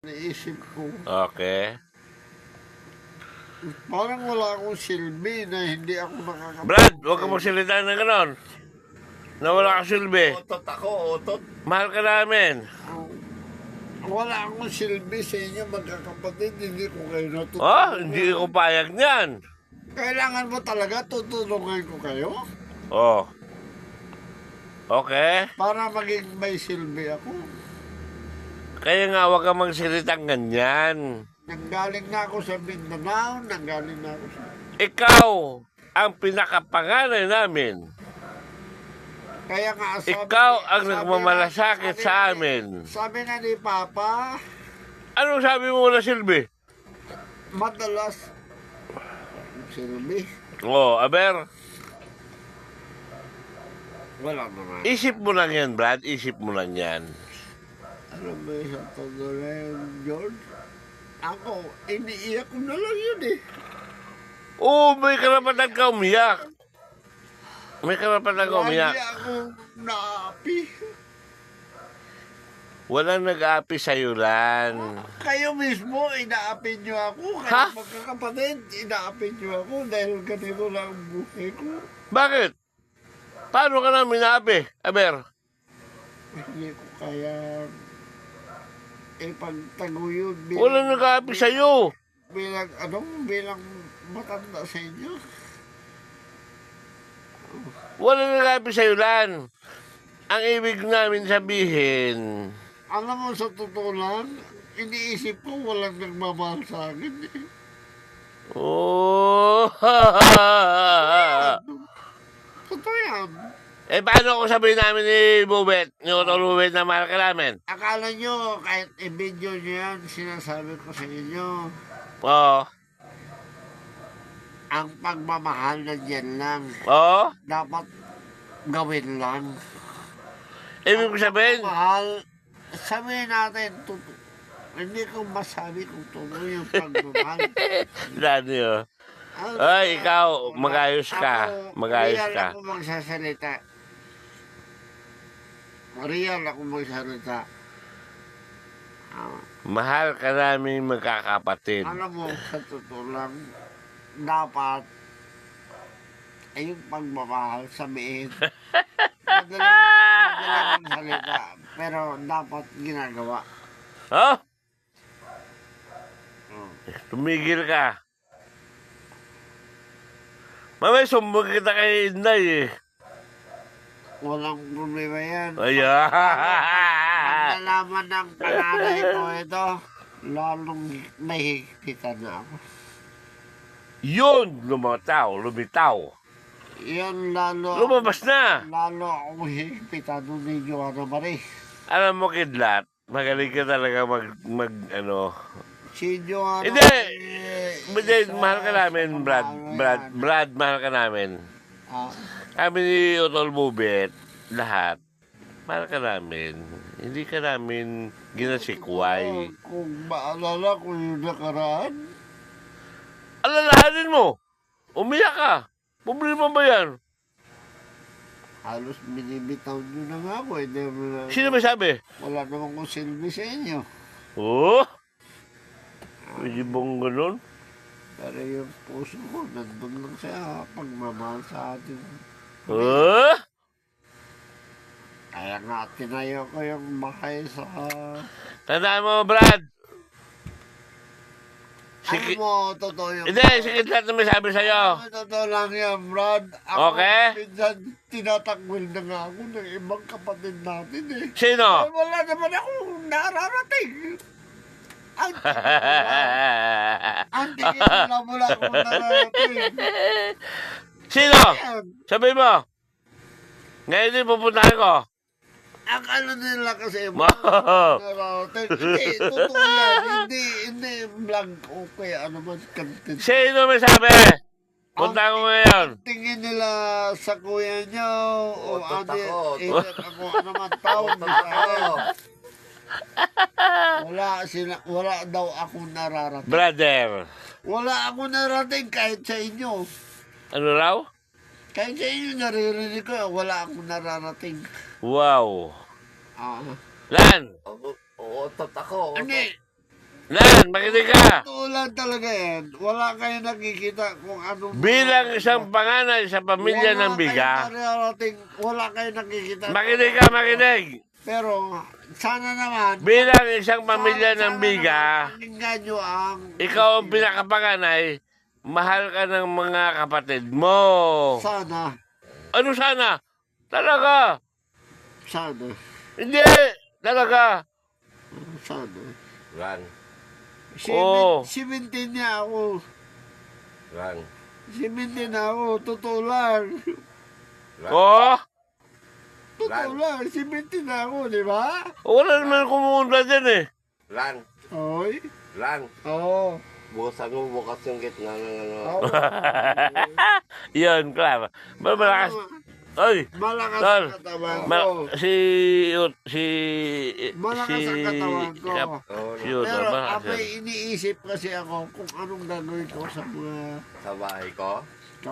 naisip ko. Okay. Parang wala akong silbi na hindi ako nakakapag... Brad, huwag ka magsalita ng ganon. Na wala ka silbi. Otot ako, otot. Mahal ka namin. Wala akong silbi sa inyo magkakapatid, hindi ko kayo natutulungan. Oh, hindi ko payag niyan. Kailangan mo talaga tutulungan ko kayo Oh. Okay. para maging may silbi ako. Kaya nga huwag ka magsalitang ganyan. Nanggaling na ako sa Mindanao, nanggaling na ako sa... Ikaw ang pinakapanganay namin. Kaya nga sabi... Ikaw ang sabi nagmamalasakit nga- sa sabi amin. Sabi nga ni Papa, Anong sabi mo na silbi? madalas... Silbi? Oh, Aber, Wala naman. isip mo lang yan, Brad. Isip mo lang yan. Ano ba sa Todolen, George? Ako, iniiyak ko na lang yun eh. Oo, may karapatan ka umiyak. May karapatan ka umiyak. Lagi ako naapi. Walang nag-aapi sa'yo, Lan. Kayo mismo, inaapin niyo ako. Ha? Kaya magkakapatid, inaapin niyo ako dahil ganito lang ang buhay ko. Bakit? Paano ka namin naapi, Aber? Hindi ko kaya ipagtaguyod bilang, Walang nag-aapi sa'yo. bilang, ano, bilang matanda sa inyo. Walang nag-aapi sa'yo, Lan. Ang ibig namin sabihin, Alam mo, sa totoo lang, iniisip ko walang nagmamahal sa akin eh. Oh. Totoo yan. Eh, paano kung sabihin namin ni Bubet, ni Otto Bubet na mahal ka namin? Akala nyo, kahit i-video nyo yan, sinasabi ko sa inyo, Oo. ang pagmamahal na dyan lang, Oo. dapat gawin lang. Ibig ko sabihin, Mahal, sabihin natin, totoo. Hindi ko masabi kung totoo yung pagmamahal. Dani, oh. Ay, ikaw, mag-ayos ka. Mag-ayos ka. ako magsasalita. Real ako magsasalita. Ah, Mahal ka namin magkakapatid. alam mo, sa totoo lang, dapat ay yung pagmamahal sabihin. Madaling, madaling magsalita, pero dapat ginagawa. Oh, Hmm. tumigil ka. Mamay, sumbong kita kay Inday eh. Walang problema yan. Ayan. Pag nalaman ng panganay ko ito, lalong mahigpitan na ako. Yun, lumataw, lumitaw. Yan lalo, Lumabas na. lalo akong higpitan nun ni Joanna Marie. Alam mo, Kidlat, magaling ka talaga mag, mag, ano. Si Joanna Hindi. Hindi, mahal ka namin, Brad. Brad. Brad, mahal ka namin. Ah, Kami ni Otol Bubet, lahat, mahal ka namin. Hindi ka namin ginasikway. kung maalala ko yung nakaraan, Alalahanin mo! Umiyak ka! Problema ba yan? halos binibitaw nyo na nga ako. Mo na, Sino may sabi? wala naman kong silbi sa inyo. Oh! Pwede bang ganun? Pero yung puso ko, nandun lang sa pagmamahal sa atin. Oh! Kaya nga, tinayo ko yung bahay sa... Tandaan mo, Brad! Ano Sige, mo, totoo yung... hindi, si Kidlat na may sabi sa'yo. Ano, totoo lang yan, Brad. Ako, Okay. Minsan, tinatakwil na nga ako ng ibang kapatid natin eh. Sino? Ay, wala naman akong nararating. Ang tingin nila wala akong nararating. Sino? Yan. Sabi mo. Ngayon din pupuntahan ko. Ang ano nila kasi, Wow. nararating. Hindi, totoo yan. Hindi, hindi vlog o kaya ano man content. Sino may sabi? Punta ko ngayon. tingin nila sa kuya niyo o ano ako, otot. either ako ano man tawag mo akin. Wala sila, wala daw akong nararating. Brother. Wala akong narating kahit sa inyo. Ano raw? Kahit sa inyo naririnig ko, wala akong nararating. Wow. Ah. Lan, Otot ako. otot. Hindi, Nan, makinig ka. Totoo lang talaga yan. Wala kayo nakikita kung anong... Bilang isang panganay sa pamilya ng biga, Wala kayo nararating, wala kayo nakikita. makinig ka, makinig. Pero, sana naman... Bilang isang pamilya sana ng biga, naman Pakinggan nyo ang... ikaw ang pinakapanganay, mahal ka ng mga kapatid mo. Sana. Ano sana? Talaga. Sana. Hindi, talaga. Sana. Run, Oo. 17 niya ako. run, 17 na ako. Totoo lang. run. Oh, Totoo lang. 17 na ako, di ba? wala naman kumunta dyan eh. Run, Oy. run. Oo. Bukasan mo bukas yung gitna ng ano. Oo. Yun, claro. Mal malakas. Oy, Malakas Tol, ang katawan ko. ma- si, si, Malakas si, ang katawan ko. Kap- Oo, si Pero malakas ako yan. iniisip kasi ako kung anong gagawin ko sa mga sa bahay ko.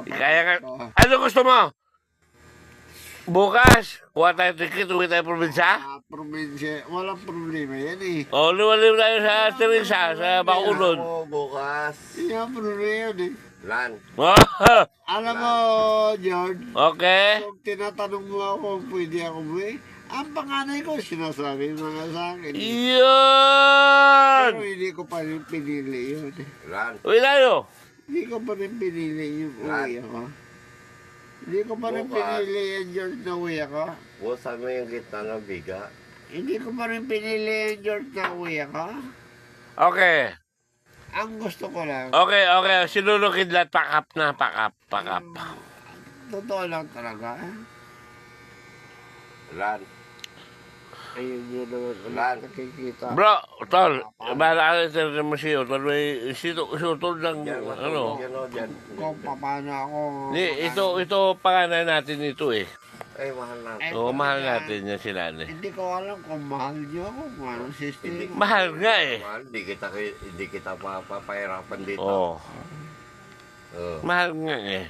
Kaya ka, ano gusto mo? Bukas, kuha tayo ticket, uwi tayo probinsya? Sa probinsya, walang problema yan eh. O, liwalim tayo sa Teresa, sa Bacolod. Ako bukas. Hindi ang problema yan eh. Run. Oh, Alam mo, George, okay. kung tinatanong mo ako kung pwede ako umuwi, ang panganay ko sinasabi mo nga sa akin. eh. Yun! Pero hindi ko pa rin pinili yun. eh. Run. Uwi tayo. Hindi ko pa rin pinili yung uwi ako. Hindi ko pa rin Bukas. pinili yung George na uwi ako. Bukasan mo yung gitna ng biga. Hindi ko pa rin pinili yung George na uwi ako. Okay. Ang gusto ko lang, Okay, okay. Sinulukid lahat. Pack up na, pack up, pack up. totoo lang talaga. Run. Ayun yun naman ulit nakikita. Bro, tol, bahala ka sa mo si Utol. May si si Utol ng, ano. Yan o, dyan. Kung paano ako... Ni, ito, ito pangalan natin ito eh. Ay, mahal na. Eh, Oo, mahal natin yan sila ni. Hindi ko alam kung mahal niyo ako, system. Hindi. Mahal nga eh. Mahal, di kita, di kita papapahirapan dito. Oo. Oo. Mahal nga eh.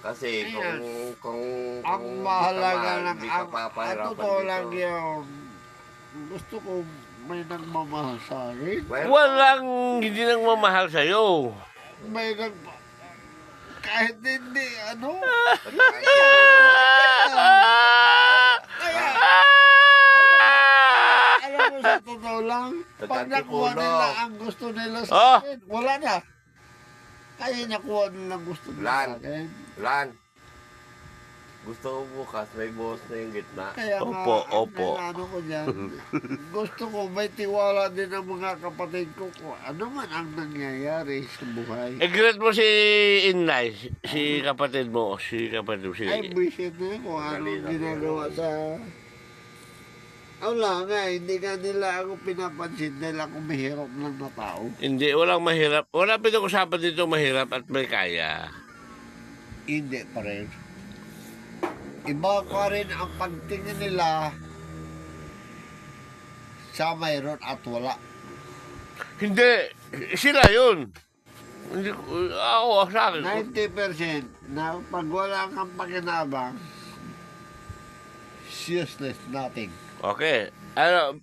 Kasi Ayan. kung, kung, Ang kung mahalaga mahal, lang, di ka ang, ang papahirapan totoo lang dito. yun, gusto ko may nagmamahal sa akin. Well, Walang hindi nang mamahal sa'yo. May nag... Kahit hindi, ano? Kaya, alam mo sa totoo lang, pag nakuha nila ang gusto nila sa Oh. akin, wala na. Kaya nakuha nila gusto nila Lan. sa akin. Lan, gusto ko bukas, may buhos na yung gitna. Kaya nga, Opo, ang opo. ano ko dyan, gusto ko may tiwala din ang mga kapatid ko kung ano man ang nangyayari sa buhay. I-greet mo si Inay, si, si kapatid mo, si kapatid mo. Si, Ay, visit na yun kung anong Dali ginagawa sa... Wala nga, hindi nga nila ako pinapansin dahil ako mahirap lang na tao. hindi, walang mahirap. Wala pinag-usapan dito mahirap at may kaya. Hindi pa rin. Iba pa rin ang pagtingin nila sa mayroon at wala. Hindi, sila yun. Hindi, ko- ako, sa akin. 90% na pag wala kang pakinabang, useless, nothing. Okay. Ano,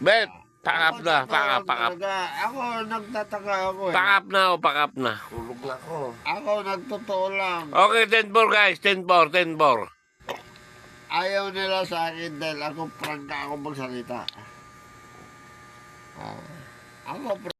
Bet, pack up na, up. Talaga, Ako, nagtataka ako eh. Pack up na o pack up na. Tulog na ako. Ako, nagtotoo lang. Okay, 10-4 guys, 10-4, 10-4. Ayaw nila sa akin dahil ako prangka ako magsalita. Ah, ako